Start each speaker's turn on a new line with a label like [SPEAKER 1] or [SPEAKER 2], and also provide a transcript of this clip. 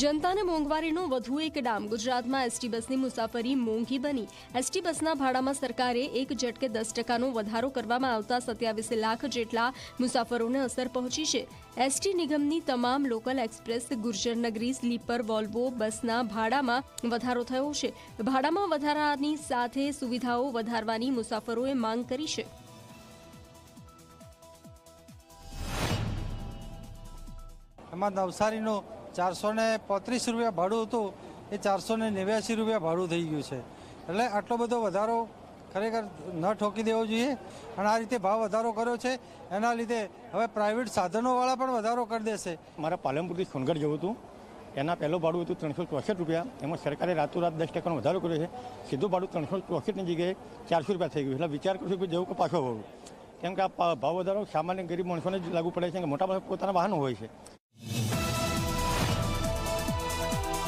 [SPEAKER 1] જનતાને મોંઘવારીનો વધુ એક ડામ. ગુજરાતમાં એસટી બસની મુસાફરી મોંઘી બની. એસટી બસના ભાડામાં સરકારે એક ઝટકે દસ ટકાનો વધારો કરવામાં આવતા સત્યાવીસ લાખ જેટલા મુસાફરોને અસર પહોંચી છે. એસટી નિગમની તમામ local express, Gurjarnagari, sleeper, Volvo બસના ભાડામાં વધારો થયો છે. ભાડામાં વધારાની સાથે સુવિધાઓ વધારવાની મુસાફરોએ માંગ કરી છે.
[SPEAKER 2] એમાં નવસારીનું ચારસો ને પોત્રીસ રૂપિયા ભાડું હતું, એ ચારસો ને નેવ્યાસી રૂપિયા ભાડું થઈ ગયું છે. એટલે આટલો બધો વધારો ખરેખર ન ઠોકી દેવો જોઈએ અને આ રીતે ભાવ વધારો કર્યો છે, એના લીધે હવે પ્રાઇવેટ સાધનોવાળા પણ વધારો કરી દેશે.
[SPEAKER 3] મારા પાલનપુરથી સોનગઢ જવું હતું. એના પહેલું ભાડું હતું ત્રણસો ચોસઠ રૂપિયા. એમાં સરકારે રાતોરાત દસ ટકાનો વધારો કર્યો છે. સીધું ભાડું ત્રણસો ચોસઠની જગ્યાએ ચારસો રૂપિયા થઈ ગયું. એટલે વિચાર કરશું કે જવું કે પાછો હોવું. કેમ કે આ ભાવ વધારો સામાન્ય ગરીબ માણસોને જ લાગુ પડે છે કે મોટા ભાગે પોતાના વાહનો હોય છે.